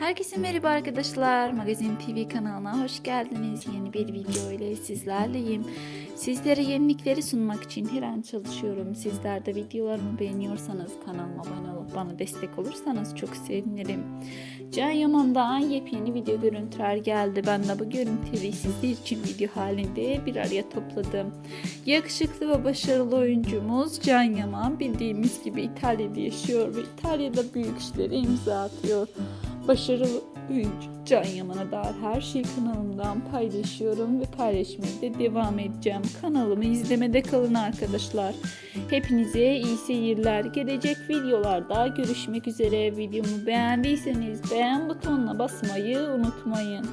Herkese merhaba arkadaşlar. Magazin TV kanalına hoş geldiniz. Yeni bir video ile sizlerleyim. Sizlere yenilikleri sunmak için her an çalışıyorum. Sizler de videolarımı beğeniyorsanız kanalıma abone olup bana destek olursanız çok sevinirim. Can Yaman'dan yepyeni video görüntüler geldi. Ben de bu görüntüleri sizler için video halinde bir araya topladım. Yakışıklı ve başarılı oyuncumuz Can Yaman bildiğimiz gibi İtalya'da yaşıyor ve İtalya'da büyük işlere imza atıyor. Başarılı oyuncu Can Yaman'a dair her şeyi kanalımdan paylaşıyorum ve paylaşmaya da devam edeceğim. Kanalımı izlemede kalın arkadaşlar. Hepinize iyi seyirler. Gelecek videolarda görüşmek üzere. Videomu beğendiyseniz beğen butonuna basmayı unutmayın.